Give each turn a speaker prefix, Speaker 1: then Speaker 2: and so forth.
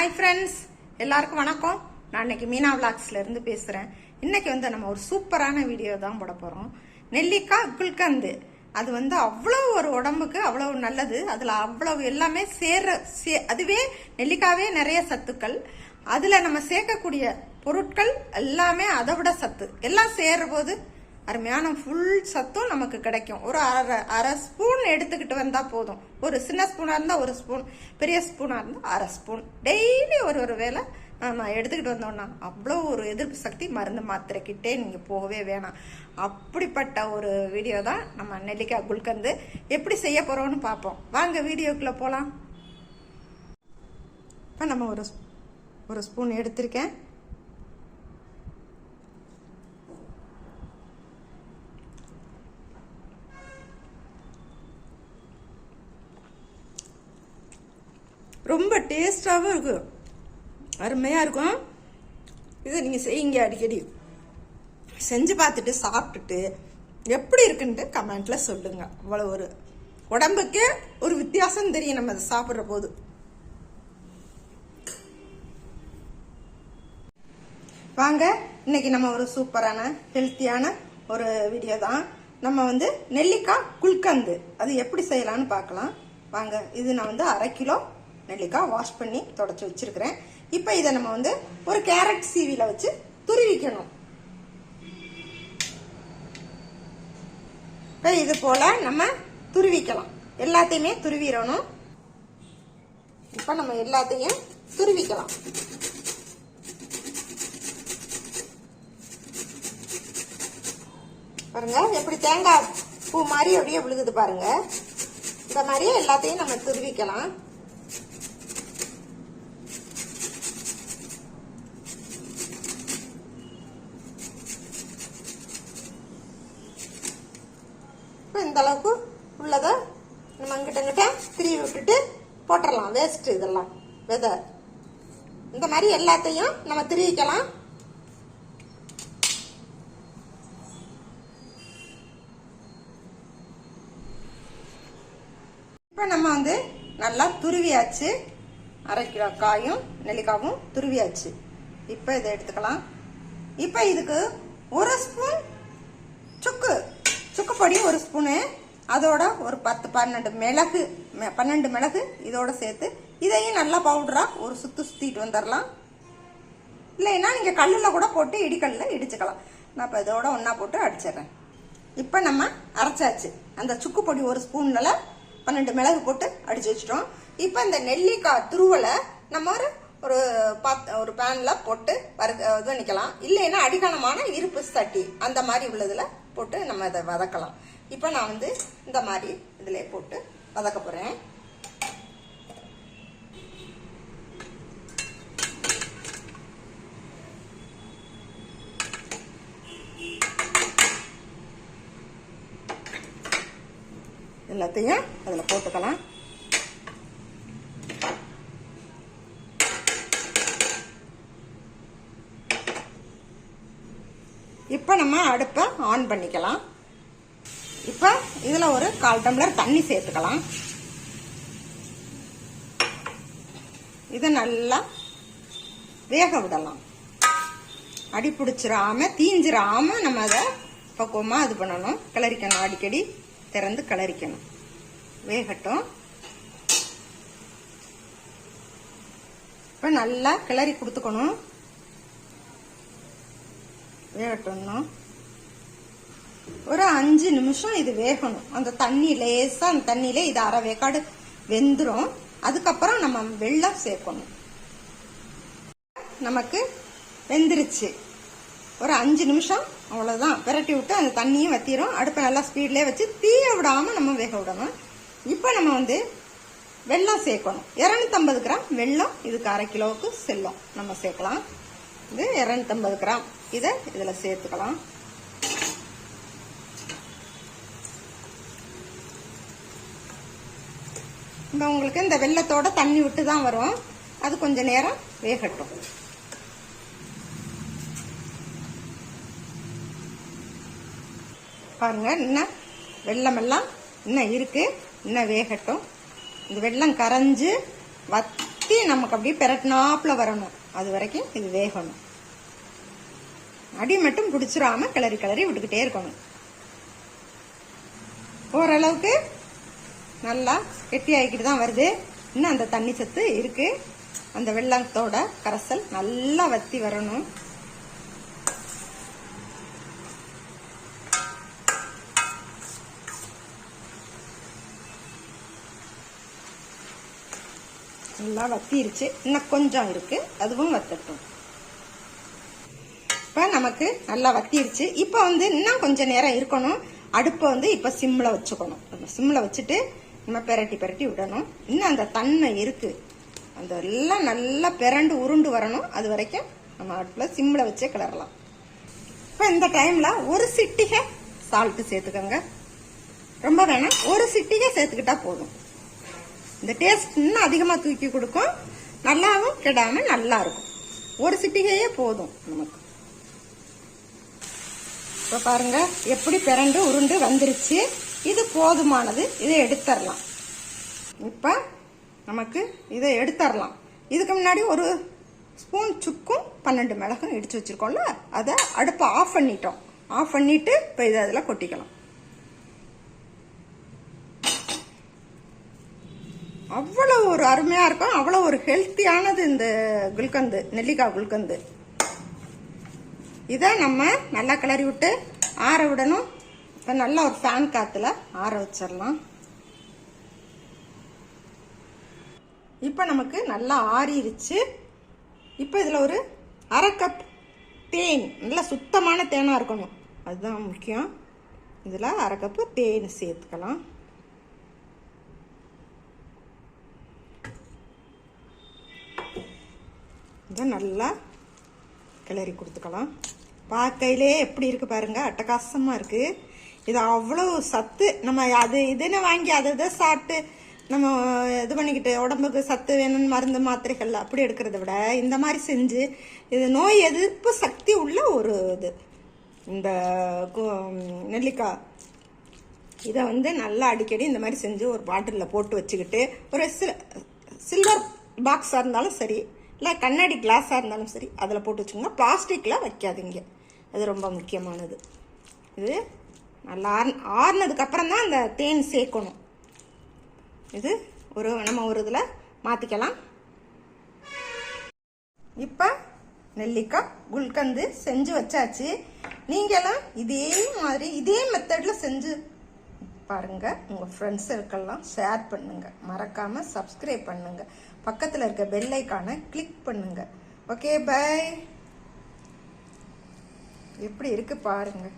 Speaker 1: Hi friends எல்லாருக்கும் வணக்கம். நான் இன்னைக்கு மீனா விளாக்ஸ்லேருந்து பேசுகிறேன் இன்னைக்கு வந்து நம்ம ஒரு சூப்பரான வீடியோ தான் போட போகிறோம் நெல்லிக்காய் குல்கந்து. அது வந்து அவ்வளோ ஒரு உடம்புக்கு அவ்வளோ நல்லது. அதில் அவ்வளவு எல்லாமே சேர சே அதுவே நெல்லிக்காவே நிறைய சத்துக்கள். அதில் நம்ம சேர்க்கக்கூடிய பொருட்கள் எல்லாமே அதை விட சத்து. எல்லாம் சேர்றபோது அருமையான ஃபுல் சத்தும் நமக்கு கிடைக்கும். ஒரு அரை அரை ஸ்பூன் எடுத்துக்கிட்டு வந்தால் போதும். ஒரு சின்ன ஸ்பூனாக இருந்தால் ஒரு ஸ்பூன் பெரிய ஸ்பூனாக இருந்தால் அரை ஸ்பூன் டெய்லி ஒரு ஒரு வேளை நம்ம எடுத்துக்கிட்டு வந்தோம்னா அவ்வளோ ஒரு எதிர்ப்பு சக்தி மருந்து மாத்திரைக்கிட்டே நீங்கள் போகவே வேணாம். அப்படிப்பட்ட ஒரு வீடியோ தான் நம்ம நெல்லிக்காய் குல்கந்து எப்படி செய்ய போகிறோம்னு பார்ப்போம். வாங்க வீடியோக்குள்ளே போகலாம் இப்போ நம்ம ஒரு ஒரு ஸ்பூன் எடுத்திருக்கேன் ரொம்ப டேஸ்டாகவும் இருக்கும் அருமையாக இருக்கும். இதை நீங்கள் செய்யுங்க அடிக்கடி. செஞ்சு பார்த்துட்டு சாப்பிட்டுட்டு எப்படி இருக்குன்ட்டு கமெண்ட்டில் சொல்லுங்க. அவ்வளோ ஒரு உடம்புக்கே ஒரு வித்தியாசம் தெரியும் நம்ம அதை சாப்பிட்ற போது. வாங்க இன்னைக்கு நம்ம ஒரு சூப்பரான ஹெல்த்தியான ஒரு வீடியோ தான். நம்ம வந்து நெல்லிக்காய் குல்கந்து. அது எப்படி செய்யலாம்னு பார்க்கலாம். வாங்க இது நான் வந்து அரை கிலோ நெல்லிக்காய் வாஷ் பண்ணி தொடச்சி வச்சிருக்கிறேன். இப்போ இதை நம்ம வந்து ஒரு கேரட் சீவியில் வச்சு துருவிக்கணும். இப்போ இது போல நம்ம துருவிக்கலாம். எல்லாத்தையுமே துருவிடணும். இப்போ நம்ம எல்லாத்தையும் துருவிக்கலாம். பாருங்க எப்படி தேங்காய் பூ மாதிரி அப்படியே விழுகுது பாருங்க. இந்த மாதிரியே எல்லாத்தையும் நம்ம துருவிக்கலாம். அளவுக்கு உள்ளதை நம்ம அங்கிட்டங்கிட்ட அங்கிட்ட திருவி விட்டுட்டு போட்டுடலாம் வேஸ்ட் இதெல்லாம். விதை. இந்த மாதிரி எல்லாத்தையும் நம்ம திருவிக்கலாம். இப்போ நம்ம வந்து நல்லா துருவியாச்சு. அரை கிலோ காயும் நெல்லிக்காவும் துருவியாச்சு. இப்போ இதை எடுத்துக்கலாம். இப்போ இதுக்கு ஒரு ஸ்பூன் சுக்கு. சுக்கு பொடி ஒரு ஸ்பூனு அதோட ஒரு பத்து பன்னெண்டு மிளகு பன்னெண்டு மிளகு இதோட சேர்த்து இதையும் நல்லா பவுடராக ஒரு சுற்று சுற்றிட்டு வந்துடலாம் இல்லைன்னா நீங்கள் கல்லில் கூட போட்டு இடிக்கல்லில் இடிச்சுக்கலாம். நான் இப்போ இதோட ஒன்றா போட்டு அடிச்சிடுறேன். இப்போ நம்ம அரைச்சாச்சு. அந்த சுக்கு பொடி ஒரு ஸ்பூன்ல பன்னெண்டு மிளகு போட்டு அடிச்சு வச்சிட்டோம். இப்போ இந்த நெல்லிக்காய் துருவலை நம்ம ஒரு ஒரு பாத் ஒரு பேனில் போட்டு வறு இது பண்ணிக்கலாம். இல்லைன்னா அடிக்கணமான இருப்பு சட்டி அந்த மாதிரி உள்ளதில் போட்டு நம்ம இதை வதக்கலாம். இப்போ நான் வந்து இந்த மாதிரி இதில் போட்டு வதக்க போகிறேன் எல்லாத்தையும் அதில் போட்டுக்கலாம். இப்போ நம்ம அடுப்பை ஆன் பண்ணிக்கலாம். இப்போ இதில் ஒரு கால் டம்ளர் தண்ணி சேர்த்துக்கலாம். இதை நல்லா வேக விடலாம். அடி பிடிச்சிடாம தீஞ்சிடாம நம்ம அதை பக்குவமாக இது பண்ணணும். கிளறிக்கணும் அடிக்கடி திறந்து கிளறிக்கணும். வேகட்டும். இப்போ நல்லா கிளறி கொடுத்துக்கணும். வேகட்டும்னா ஒரு அஞ்சு நிமிஷம் இது வேகணும். அந்த தண்ணி லேசா அந்த தண்ணியில இது அரை வேக்காடு வெந்துடும் அதுக்கப்புறம் நம்ம வெள்ளம் சேர்க்கணும். நமக்கு வெந்துருச்சு. ஒரு அஞ்சு நிமிஷம் அவ்வளவுதான். விரட்டி விட்டு அந்த தண்ணியும் வத்திரும். அடுப்பை நல்லா ஸ்பீட்லேயே வச்சு தீய விடாம நம்ம வேக விடணும். இப்போ நம்ம வந்து வெள்ளம் சேர்க்கணும். இரநூத்தம்பது கிராம் வெள்ளம் இதுக்கு அரை கிலோவுக்கு செல்லும். நம்ம சேர்க்கலாம். இது இரநூத்தம்பது கிராம். இதை இதில் சேர்த்துக்கலாம். இப்போ உங்களுக்கு இந்த வெள்ளத்தோட தண்ணி விட்டு தான் வரும். அது கொஞ்ச நேரம் வேகட்டும். பாருங்க இன்னும் வெள்ளமெல்லாம் இன்னும் இருக்கு. இன்னும் வேகட்டும். இந்த வெள்ளம் கரைஞ்சு வத்தி நமக்கு அப்படியே பெரட்டினாப்புல வரணும். அது வரைக்கும் இது வேகணும். அடி மட்டும் பிடிச்சிடாம கிளறி கிளறி விட்டுக்கிட்டே இருக்கணும். ஓரளவுக்கு நல்லா கெட்டி ஆகிக்கிட்டு தான் வருது. இன்னும் அந்த தண்ணி சத்து இருக்கு. அந்த வெள்ளத்தோட கரைசல் நல்லா வத்தி வரணும். நல்லா வத்திருச்சு. இன்னும் கொஞ்சம் இருக்கு. அதுவும் வத்தட்டும். இப்போ நமக்கு நல்லா வத்திருச்சு. இப்போ வந்து இன்னும் கொஞ்சம் நேரம் இருக்கணும். அடுப்பை வந்து இப்போ சிம்மில் வச்சுக்கணும். சிம்மில் வச்சுட்டு நம்ம பெரட்டி பெரட்டி விடணும். இன்னும் அந்த தன்மை இருக்கு. அந்த எல்லாம் நல்லா பிறண்டு உருண்டு வரணும். அது வரைக்கும் நம்ம அடுப்பில் சிம்மில் வச்சே கிளறலாம். இப்போ இந்த டைமில் ஒரு சிட்டிகை சால்ட்டு சேர்த்துக்கோங்க. ரொம்ப வேணாம். ஒரு சிட்டிகை சேர்த்துக்கிட்டா போதும். இந்த டேஸ்ட் இன்னும் அதிகமாக தூக்கி கொடுக்கும். நல்லாவும் கெடாம நல்லா இருக்கும். ஒரு சிட்டிகையே போதும் நமக்கு. இப்போ பாருங்க எப்படி பிறண்டு உருண்டு வந்துருச்சு. இது போதுமானது இதை எடுத்துடலாம் இப்போ நமக்கு இதை எடுத்துடலாம் இதுக்கு முன்னாடி ஒரு ஸ்பூன் சுக்கும் பன்னெண்டு மிளகும் இடித்து வச்சுருக்கோம்ல அதை அடுப்பை ஆஃப் பண்ணிட்டோம். ஆஃப் பண்ணிவிட்டு இப்போ இதை அதில் கொட்டிக்கலாம். அவ்வளோ ஒரு அருமையாக இருக்கும். அவ்வளோ ஒரு ஹெல்த்தியானது இந்த குல்கந்து நெல்லிக்காய் குல்கந்து. இதை நம்ம நல்லா கிளறி விட்டு ஆற விடணும். இப்போ நல்லா ஒரு ஃபேன் காற்றுல ஆற வச்சிடலாம். இப்போ நமக்கு நல்லா ஆறிடுச்சு இப்போ இதில் ஒரு அரை கப் தேன் நல்லா சுத்தமான தேனாக இருக்கணும். அதுதான் முக்கியம். இதில் அரை கப்பு தேன் சேர்த்துக்கலாம். இதை நல்லா கிளறி கொடுத்துக்கலாம். பார்க்கையிலே எப்படி இருக்குது பாருங்கள் அட்டகாசமாக இருக்குது இது அவ்வளோ சத்து. நம்ம அது இதுன்னு வாங்கி அதை இதை சாப்பிட்டு நம்ம இது பண்ணிக்கிட்டு உடம்புக்கு சத்து வேணும்னு மருந்து மாத்திரைகள் அப்படி எடுக்கிறத விட இந்த மாதிரி செஞ்சு இது நோய் எதிர்ப்பு சக்தி உள்ள ஒரு இது. இந்த கு- நெல்லிக்காய். இதை வந்து நல்லா அடிக்கடி இந்த மாதிரி செஞ்சு ஒரு பாட்டிலில் போட்டு வச்சுக்கிட்டு ஒரு சில் சில்வர் பாக்ஸாக இருந்தாலும் சரி இல்லை கண்ணாடி கிளாஸாக இருந்தாலும் சரி அதில் போட்டு வச்சுக்கோங்க. பிளாஸ்டிக்கில் வைக்காதீங்க. அது ரொம்ப முக்கியமானது. இது நல்லா ஆறு ஆறுனதுக்கப்புறம் தான் அந்த தேன் சேர்க்கணும். இது ஒரு நம்ம ஒரு இதில் மாற்றிக்கலாம் இப்போ நெல்லிக்காய் குல்கந்து செஞ்சு வச்சாச்சு. நீங்களும் இதே மாதிரி இதே மெத்தடில் செஞ்சு பாருங்கள் உங்கள் ஃப்ரெண்ட்ஸ் இருக்கலாம் ஷேர் பண்ணுங்கள் மறக்காமல் சப்ஸ்கிரைப் பண்ணுங்கள் பக்கத்தில் இருக்க பெல்லைக்கான கிளிக் பண்ணுங்கள் ஓகே பை எப்படி இருக்குது பாருங்கள்